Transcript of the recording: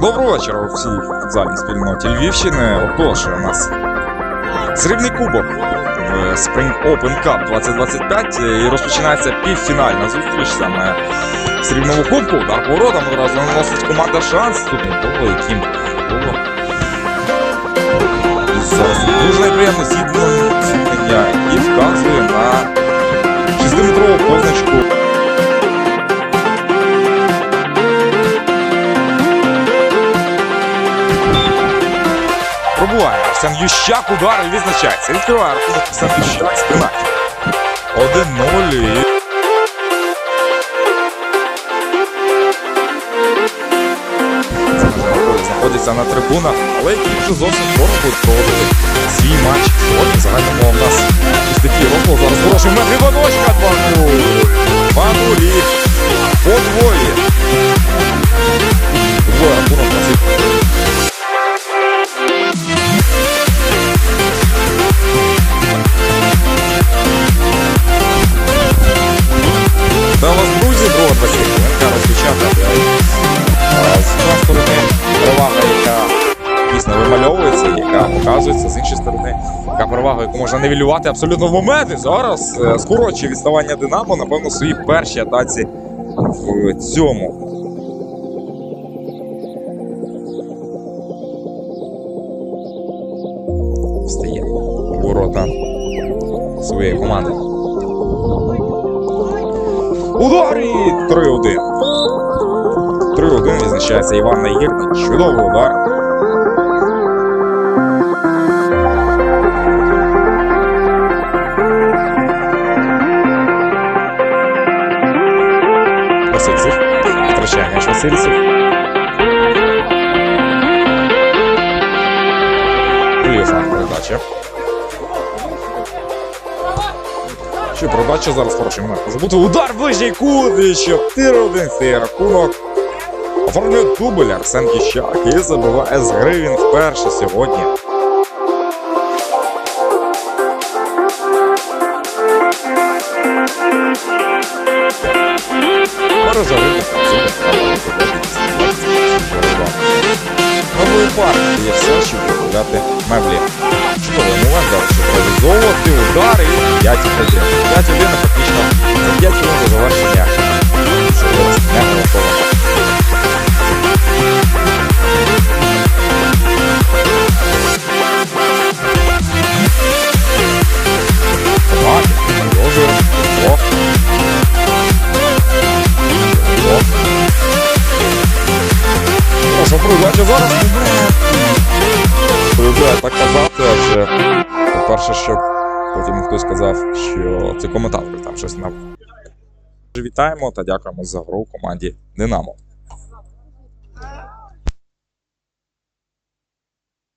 Доброго вечора у всій футзальній спільноті Львівщини. Отож, у нас срібний кубок Spring Open Cup 2025 і розпочинається півфінальна зустріч саме в срібному кубку. Удар по одразу наносить команда шанс. Тут було, яким було. Зараз дуже зіткнення зіткнення і вказує на 6-метрову позначку. Арсен удар і відзначається. Відкриває рахунок Арсен Ющак з пенальті. 1-0 і... знаходяться на трибунах, але які вже зовсім скоро проводити свій матч. Сьогодні в загальному у нас такі року. Зараз хороший метр Іваночка 2-0. 2-0 і подвоє. Подвоє 20 хвилинка. З однієї сторони перевага, яка дійсно вимальовується, яка показується, з іншої сторони, яка перевага, яку можна нивелювати абсолютно в момент. І зараз е, скорочує відставання Динамо, напевно, своїй першій атаці в цьому. Встає ворота своєї команди. Удар і 3-1. 3-1 відзначається Іван Наєрний. Чудовий удар. Васильцев. Втрачає м'яч Васильцев. Виїзна передача. Що передача зараз хороший момент. Може бути удар ближній кут і 4-1 стає рахунок. Оформлює дубль Арсен Кіщак і забиває з гри він вперше сьогодні. Пережарити Нової партії є все, щоб виробляти меблі. Чудовий момент зараз щоб реалізовувати удар і 5-1. 5-1 фактично за 5 хвилин до завершення. Що зараз не готово. Так, продовжуємо. О. О. Прошу передача зараз момент. Полюбляю так казати, адже по-перше, щоб потім хтось сказав, що це коментатор там щось на. Вітаємо та дякуємо за гру команді Динамо.